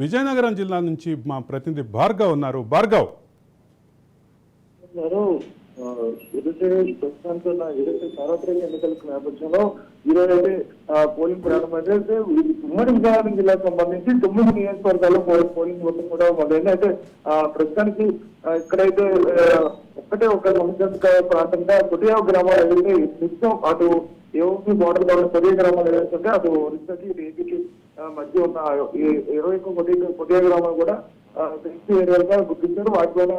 విజయనగరం జిల్లా నుంచి మా ప్రతినిధి భార్గవ్ ఉన్నారు. భార్గవ్. ప్రస్తుతానికి సార్వత్రిక ఎన్నికల నేపథ్యంలో ఈరోజు అయితే పోలింగ్ ప్రారంభమైతే అయితే ఉమ్మడి విజయనగరం జిల్లాకు సంబంధించి తొమ్మిది నియోజకవర్గాల్లో పోలింగ్ మొత్తం కూడా మొదలైంది. అయితే ప్రస్తుతానికి ఇక్కడైతే ఒక్కటే ఒక సముద్ర ప్రాంతంగా కొడియా గ్రామాలు ఏదైతే నిత్యం అటు ఏఓపీ బోర్డర్ ద్వారా కొడియా గ్రామాలు ఏదైతే అటు ఒరిస్సాకి ఇటు ఏపీకి మధ్య ఉన్న ఇరవై ఒక్క కొద్ది గ్రామాలు కూడా సెన్సిటివ్ ఏరియాలుగా గుర్తించారు. వాటి వల్ల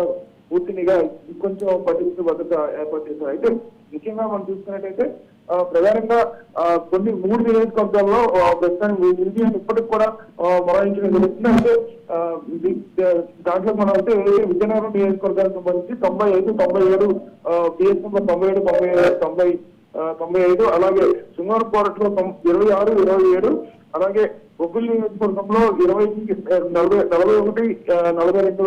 పూర్తినిగా ఇంకొంచెం పట్టించే భద్రత ఏర్పాటు చేశారు. అయితే ముఖ్యంగా మనం చూసుకున్నట్టయితే ప్రధానంగా కొన్ని మూడు నియోజకవర్గాల్లో ప్రస్తుతానికి ఇప్పటికి కూడా ఆ, మొరాయించడం జరుగుతుంది. అంటే దాంట్లో మనం అయితే విజయనగరం నియోజకవర్గానికి సంబంధించి తొంభై ఐదు తొంభై ఏడు బిఎస్ నెంబర్ తొంభై ఏడు తొంభై ఏడు, తొంభై తొంభై ఐదు అలాగే శృంగారు పోరట్లో ఇరవై ఆరు ఇరవై ఏడు అలాగే బొగ్గుల నియోజకవర్గంలో ఇరవై నలభై నలభై ఒకటి నలభై రెండు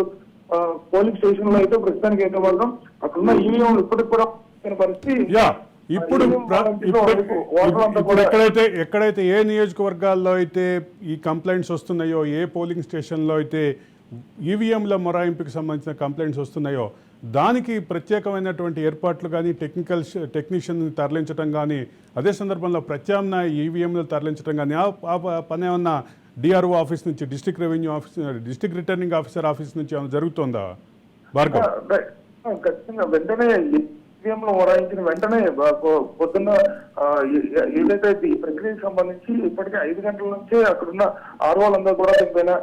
పోలింగ్ స్టేషన్లో అయితే ప్రస్తుతానికి అయితే మాత్రం అక్కడున్న ఈవీఎం ఇప్పటికి కూడా పరిస్థితి. యా ఇప్పుడు ఇప్పుడు ఎక్కడైతే ఎక్కడైతే ఏ నియోజకవర్గాల్లో అయితే ఈ కంప్లైంట్స్ వస్తున్నాయో ఏ పోలింగ్ స్టేషన్లో అయితే ఈవీఎంల మొరాయింపుకి సంబంధించిన కంప్లైంట్స్ వస్తున్నాయో దానికి ప్రత్యేకమైనటువంటి ఏర్పాట్లు కానీ టెక్నికల్ టెక్నీషియన్ తరలించడం కానీ అదే సందర్భంలో ప్రత్యామ్నాయ ఈవీఎంలు తరలించడం కానీ ఆ పని ఏమన్నా డిఆర్ఓ ఆఫీస్ నుంచి district revenue office district returning officer office నుంచి ఏమైనా జరుగుతుందా? భార్గవ్. ఖచ్చితంగా వెంటనే ఈవీఎం లో వెంటనే పొద్దున్న ఏదైతే ఈ ప్రక్రియకు సంబంధించి ఇప్పటికే ఐదు గంటల నుంచే అక్కడున్న ఆర్ఓలందరూ కూడా దీనిపైన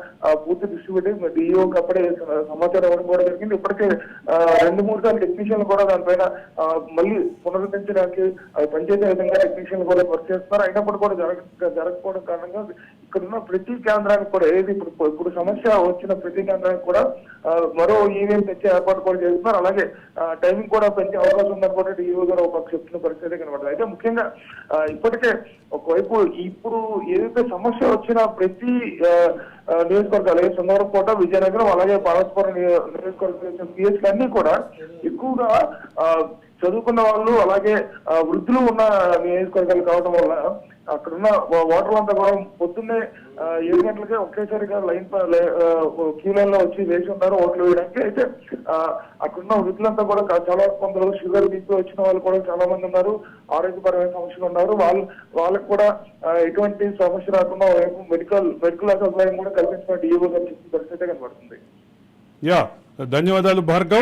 పూర్తి దృష్టి పెట్టి డిఈఓకి అప్పుడే సమాచారం ఇవ్వడం కూడా జరిగింది. ఇప్పటికే రెండు మూడు సార్లు టెక్నీషియన్లు కూడా దానిపైన మళ్ళీ పునరుద్ధరించడానికి పనిచేసే విధంగా టెక్నీషియన్లు కూడా వర్క్ చేస్తున్నారు. అయినప్పుడు కూడా జరగ జరగకపోవడం కారణంగా ఇక్కడున్న ప్రతి కేంద్రానికి కూడా ఏది ఇప్పుడు ఇప్పుడు సమస్య వచ్చిన ప్రతి కేంద్రానికి కూడా మరో ఈవీఎం తెచ్చే ఏర్పాటు కూడా చేస్తున్నారు. అలాగే టైమింగ్ కూడా పెంచే అవకాశం ఉందని కూడా డిఓ గారు ఒక చెప్తున్న పరిస్థితి కనబడదు అయితే ముఖ్యంగా ఇప్పటికే ఒకవైపు ఇప్పుడు ఏదైతే సమస్య వచ్చిన ప్రతి ఆ, ఆ, నియోజకవర్గాలు సుందరకోట విజయనగరం అలాగే పరస్పరం నియోజకవర్గం పిఎస్లు అన్ని కూడా ఎక్కువగా చదువుకున్న వాళ్ళు అలాగే వృద్ధులు ఉన్న నియోజకవర్గాలు కావడం వల్ల అక్కడున్న ఓటర్లు అంతా కూడా పొద్దున్నే ఏడు గంటలకే ఒకేసారిగా లైన్ క్యూ లైన్లో వచ్చి వేసి ఉన్నారు ఓట్లు వేయడానికి. అయితే అక్కడున్న వృద్ధులంతా కూడా చాలా కొందరు షుగర్ బీపీ వచ్చిన వాళ్ళు కూడా చాలా మంది ఉన్నారు. ఆరోగ్యపరమైన సమస్యలు ఉన్నారు. వాళ్ళు వాళ్ళకి కూడా ఎటువంటి సమస్య రాకుండా మెడికల్ మెడికల్ సదుపాయం కూడా కల్పించిన డిఓ గారు చెప్పిన పరిస్థితి కనబడుతుంది. యా ధన్యవాదాలు భార్గవ్.